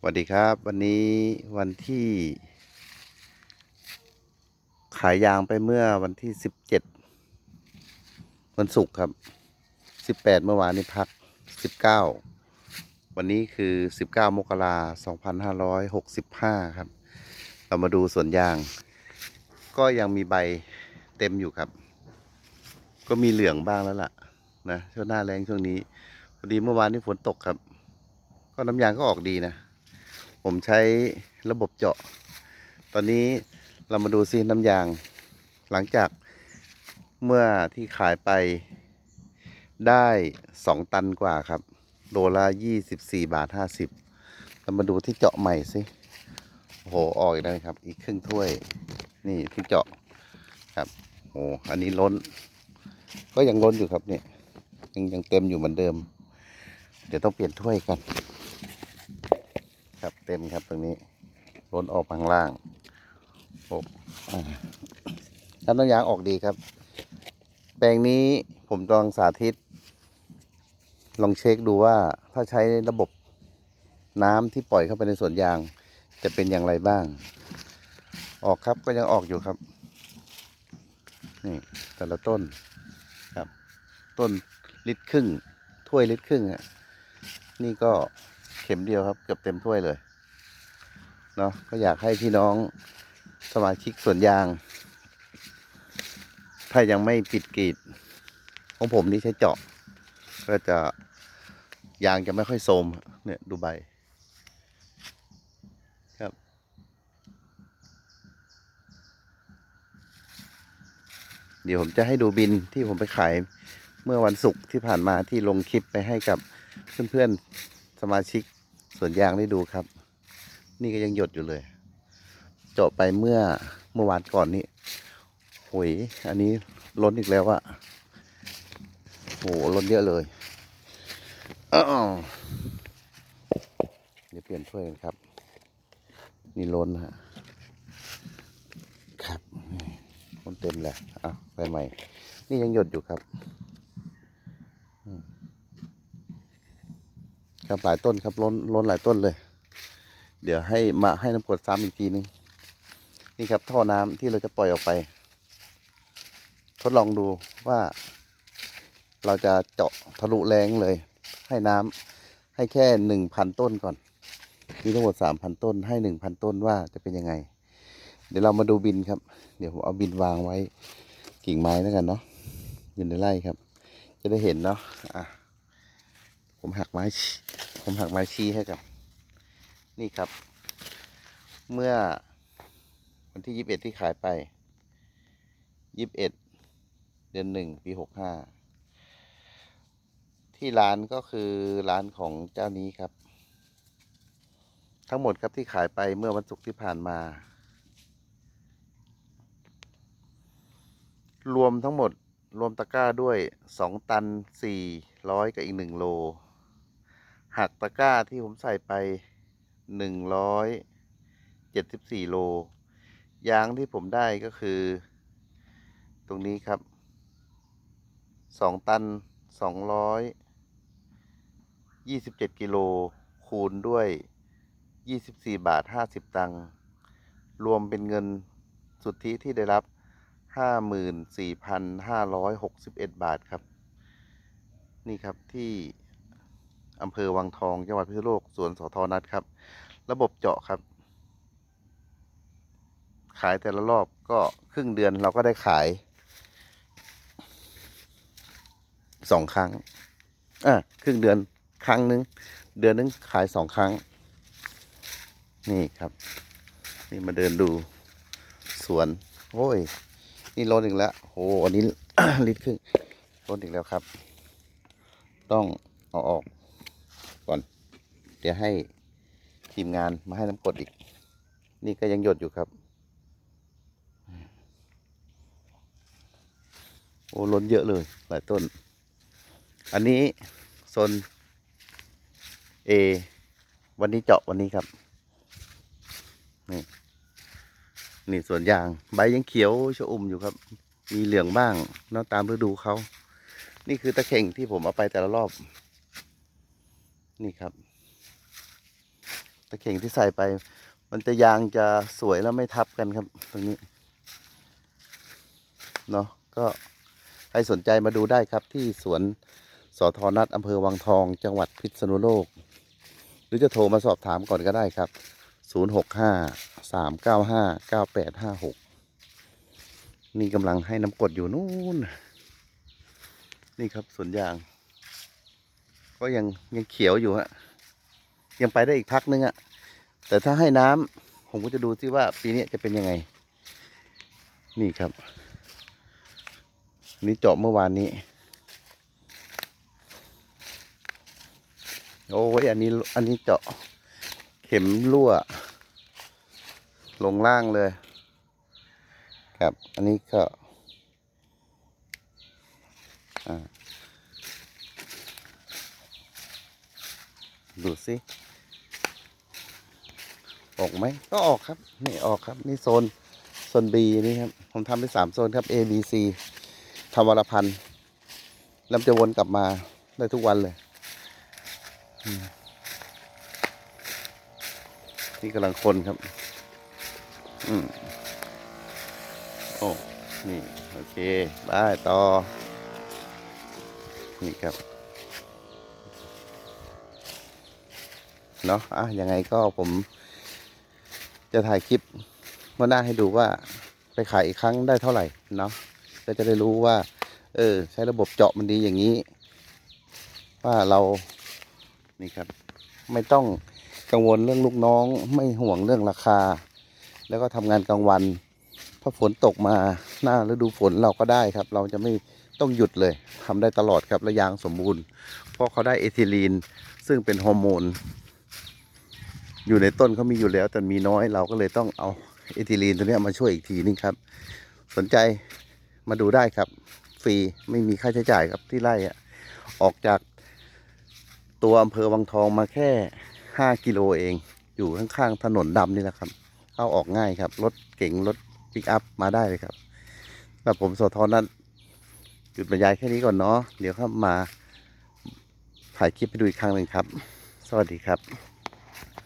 สวัสดีครับ วันนี้วันที่ ขายยางไปเมื่อวันที่สิบเจ็ดวันศุกร์ครับสิบแปดเมื่อวานนี้พักสิบเก้าวันนี้คือสิบเก้ามกราสองพันห้าร้อยหกสิบห้าครับ เรามาดูสวนยาง ก็ยังมีใบเต็มอยู่ครับ ก็มีเหลืองบ้างแล้วล่ะนะช่วงหน้าแรงช่วงนี้พอดีเมื่อวานนี้ฝนตกครับ ก็น้ำยางก็ออกดีนะ ผมใช้ระบบเจาะ ตอนนี้เรามาดูซิน้ำยาง หลังจากเมื่อที่ขายไปได้สองตันกว่าครับ โลละยี่สิบสี่บาทห้าสิบเรามาดูที่เจาะใหม่สิโอ้โห ออกอีกแล้วครับ อีกครึ่งถ้วย นี่ที่เจาะครับ โอ้อันนี้ล้น ก็ยังล้นอยู่ครับเนี่ย ยังยังเต็มอยู่เหมือนเดิม เดี๋ยวต้องเปลี่ยนถ้วยกัน เต็มครับตรงนี้ล้นออกข้างล่างโอ้อ่าน้ำน้ำยางออกดีครับ แปลงนี้ผมลองสาธิต ลองเช็คดูว่าถ้าใช้ระบบน้ำที่ปล่อยเข้าไปในสวนยาง จะเป็นอย่างไรบ้าง ออกครับก็ยังออกอยู่ครับ นี่แต่ละต้นครับ ต้นลิตรครึ่งถ้วยลิตรครึ่งอะนี่ก็เข็มเดียวครับ เกือบเต็มถ้วยเลย เนาะก็อยากให้พี่น้องสมาชิกสวนยาง ถ้ายังไม่ปิดกรีด ของผมนี่ใช้เจาะ ก็จะยางจะไม่ค่อยโทมเนี่ยดูใบครับ เดี๋ยวผมจะให้ดูบินที่ผมไปขายเมื่อวันศุกร์ที่ผ่านมาที่ลงคลิปไปให้กับเพื่อนๆสมาชิกสวนยางได้ดูครับ นี่ก็ยังหยดอยู่เลย เจาะไปเมื่อเมื่อวานก่อนนี้โหยอันนี้ล้นอีกแล้วอะโหล้นเยอะเลยเดี๋ยวเปลี่ยนถ้วยกันครับ นี่ล้นฮะครับนี่ล้นเต็มเลยอะไปใหม่ นี่ยังหยดอยู่ครับครับหลายต้นครับล้นล้นหลายต้นเลย ดี๋ยวให้มาให้น้ำกรดซ้ำอีกทีนึง นี่ครับท่อน้ำที่เราจะปล่อยออกไป ทดลองดูว่า เราจะเจาะทะลุแรงเลย ให้น้ำให้แค่หนึ่งพันต้นก่อนมีทั้งหมดสามพันต้นให้หนึ่งพันต้นว่าจะเป็นยังไง เดี๋ยวเรามาดูบินครับ เดี๋ยวผมเอาบินวางไว้กิ่งไม้แล้วกันเนาะอยู่ในไร่ครับ จะได้เห็นเนาะอะผมหักไม้ ผมหักไม้ชี้ให้กับ นี่ครับ เมื่อวันที่ยี่สิบเอ็ดที่ขายไปยี่สิบเอ็ดเดือนหนึ่งปีหกห้าที่ร้านก็คือร้านของเจ้านี้ครับ ทั้งหมดครับที่ขายไปเมื่อวันศุกร์ที่ผ่านมา รวมทั้งหมดรวมตะกร้าด้วยสองตันสี่ร้อยกับอีกหนึ่งโล หักตะกร้าที่ผมใส่ไป หนึ่งร้อยเจ็ดสิบสี่โล ยางที่ผมได้ก็คือ ตรงนี้ครับสองตันสองร้อยยี่สิบเจ็ดกิโลคูณด้วยยี่สิบสี่บาทห้าสิบตังค์รวมเป็นเงินสุทธิที่ได้รับห้าหมื่นสี่พันห้าร้อยหกสิบเอ็ดบาทครับ นี่ครับที่ อำเภอวังทอง จังหวัดพิษณุโลก สวนสทนัดครับ ระบบเจาะครับ ขายแต่ละรอบก็ครึ่งเดือนเราก็ได้ขายสองครั้ง อะครึ่งเดือนครั้งหนึ่งเดือนหนึงขายสองครั้ง นี่ครับ นี่มาเดินดูสวน โอ้ย นี่ล้นอีกแล้วโอ้โหอันนี้ลิตรครึ่งล้นอีกแล้วครับ ต้องเอาออก ก่อน เดี๋ยวให้ทีมงานมาให้น้ำกดอีก นี่ก็ยังหยดอยู่ครับ โอ้ล้นเยอะเลยหลายต้น อันนี้โซน A วันนี้เจาะวันนี้ครับ นี่นี่สวนยาง ใบยังเขียวชอุ่มอยู่ครับ มีเหลืองบ้างนอกตามฤดูเขา นี่คือตะเข่งที่ผมเอาไปแต่ละรอบ นี่ครับ ตะเข่งที่ใส่ไป มันจะยางจะสวยแล้วไม่ทับกันครับ ตรงนี้ เนาะก็ใครสนใจมาดูได้ครับที่สวนสอทอนัดอำเภอวังทอง จังหวัดพิษณุโลก หรือจะโทรมาสอบถามก่อนก็ได้ครับ 065 395 9856 นี่กำลังให้น้ำกดอยู่นู่น นี่ครับสวนยาง ก็ยังยังเขียวอยู่ฮะยังไปได้อีกพักนึงอะแต่ถ้าให้น้ำผมก็จะดูที่ว่าปีนี้จะเป็นยังไง นี่ครับ นี่เจาะเมื่อวานนี้ โอ้ยอันนี้อันนี้เจาะเข็มรั่ว ลงล่างเลย ครับ อันนี้ก็อ่า ดูสิ ออกไหม ก็ออกครับ นี่ออกครับ นี่โซน โซน B นี่ครับ ผมทำไปสามโซนครับ A B C ทำวรพันธ์แล้วจะวนกลับมาได้ทุกวันเลย นี่กำลังคนครับ อืมโอ้นี่ โอเค ได้ต่อ นี่ครับ เนาะอะยังไงก็ผม จะถ่ายคลิปมาหน้าให้ดูว่าไปขายอีกครั้งได้เท่าไหร่เนาะก็จะได้รู้ว่า เออ ใช้ระบบเจาะมันดีอย่างนี้ ว่าเรานี่ครับ ไม่ต้องกังวลเรื่องลูกน้อง ไม่ห่วงเรื่องราคา แล้วก็ทำงานกลางวันพอฝนตกมาหน้าฤดูฝนเราก็ได้ครับ เราจะไม่ต้องหยุดเลยทำได้ตลอดครับและยางสมบูรณ์ เพราะเขาได้เอทิลีน ซึ่งเป็นฮอร์โมน อยู่ในต้นเขามีอยู่แล้ว แต่มีน้อยเราก็เลยต้องเอาเอทิลีนตัวนี้มาช่วยอีกทีนึงครับ สนใจมาดูได้ครับ ฟรีไม่มีค่าใช้จ่ายครับที่ไร่อะออกจากตัวอำเภอวังทองมาแค่ห้ากิโลเอง อยู่ข้างๆถนนดำนี่แหละครับ เข้าออกง่ายครับ รถเก๋งรถปิกอัพมาได้เลยครับแบบผมโสธรนั้นหยุดบรรยายแค่นี้ก่อนเนาะเดี๋ยวครับมาถ่ายคลิปไปดูอีกครั้งหนึ่งครับ สวัสดีครับ